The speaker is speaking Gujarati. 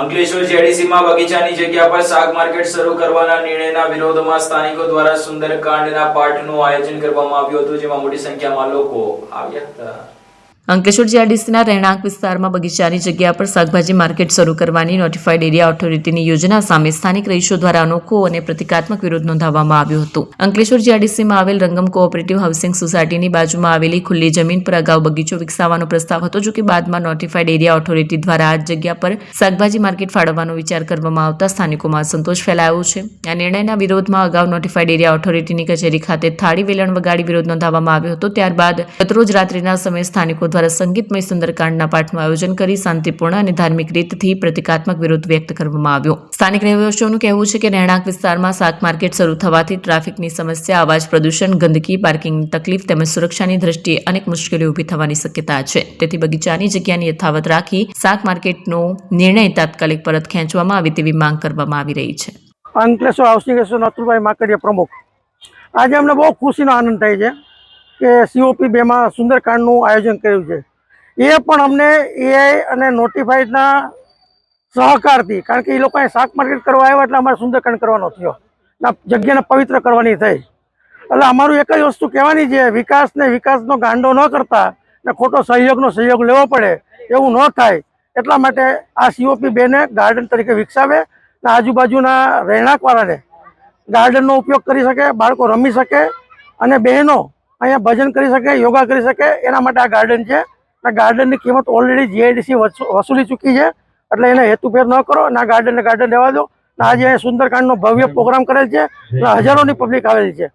અંકલેશ્વર જેડીસીમાં બગીચાની જગ્યા પર શાક માર્કેટ શરૂ કરવાના નિર્ણયના વિરોધમાં સ્થાનિકો દ્વારા સુંદરકાંડના પાઠનું આયોજન કરવામાં આવ્યું હતું, જેમાં મોટી સંખ્યામાં લોકો આવ્યા હતા. અંકલેશ્વર જીઆરડીસીના રહેણાંક વિસ્તારમાં બગીચાની જગ્યા પર શાકભાજી માર્કેટ શરૂ કરવાની નોટિફાઈડ એરિયા ઓથોરિટીની યોજના સામે સ્થાનિક રહીશો દ્વારા અનોખો અને પ્રતિકાત્મક વિરોધ નોંધાવવામાં આવ્યો હતો. અંકલેશ્વર જીઆરડીસીમાં આવેલ રંગમ કોઓપરેટિવ હાઉસિંગ સોસાયટીની બાજુમાં આવેલી ખુલ્લી જમીન પર અગાઉ બગીચો વિકસાવવાનો પ્રસ્તાવ હતો જો કે બાદમાં નોટિફાઈડ એરિયા ઓથોરિટી દ્વારા આ જગ્યા પર શાકભાજી માર્કેટ ફાળવવાનો વિચાર કરવામાં આવતા સ્થાનિકોમાં સંતોષ ફેલાયો છે. આ નિર્ણયના વિરોધમાં અગાઉ નોટિફાઈડ એરિયા ઓથોરિટીની કચેરી ખાતે થાળી વેલણ વગાડી વિરોધ નોંધાવવામાં આવ્યો હતો, ત્યારબાદ ગતરોજ રાત્રિના સમયે સ્થાનિકો દ્વારા સંગીતમય સુંદરકાંડના પાઠનું આયોજન કરી શાંતિપૂર્ણ અને ધાર્મિક રીતથી પ્રતિકાત્મક વિરોધ વ્યક્ત કરવામાં આવ્યો. સ્થાનિક રહેવાસીઓનું કહેવું છે કે રહેણાંક વિસ્તારમાં શાક માર્કેટ શરૂ થવાથી ટ્રાફિકની સમસ્યા, અવાજ પ્રદૂષણ, ગંદકી પાર્કિંગની તકલીફ તેમજ સુરક્ષાની દ્રષ્ટિએ અનેક મુશ્કેલીઓ ઊભી થવાની શક્યતા છે. તેથી બગીચાની જગ્યાને યથાવત રાખી શાક માર્કેટનો નિર્ણય તાત્કાલિક પરત ખેંચવામાં આવે તેવી માંગ કરવામાં આવી રહી છે. અંકલેશ્વર હાઉસિંગ એસોસિએશન અતુલભાઈ માકડિયા પ્રમુખ. આજે અમને બહુ ખુશીનો આનંદ થાય છે. કે સીઓપી બેમાં સુંદરકાંડનું આયોજન કર્યું છે. એ પણ અમને એઆઈ અને નોટિફાઈડના સહકારથી, કારણ કે એ લોકોએ શાક માર્કેટ કરવા આવ્યા એટલે અમારે સુંદરકાંડ કરવાનો થયો. જગ્યાને પવિત્ર કરવાની થઈ. એટલે અમારું એક જ વસ્તુ કહેવાની છે, વિકાસને વિકાસનો ગાંડો ન કરતા ને ખોટો સહયોગનો સહયોગ લેવો પડે એવું ન થાય. એટલા માટે આ સીઓપી બેને ગાર્ડન તરીકે વિકસાવે ને આજુબાજુના રહેણાંકવાળાને ગાર્ડનનો ઉપયોગ કરી શકે, બાળકો રમી શકે અને બહેનો અહીંયા ભજન કરી શકે યોગા કરી શકે એના માટે આ ગાર્ડન છે. આ ગાર્ડનની કિંમત ઓલરેડી જીઆઈડીસી વસૂલી ચૂકી છે. એટલે એને હેતુફેર ન કરો અને આ ગાર્ડનને ગાર્ડન રહેવા દો. ના આજે અહીંયા સુંદરકાંડનો ભવ્ય પ્રોગ્રામ કરેલ છે. અને હજારોની પબ્લિક આવેલી છે.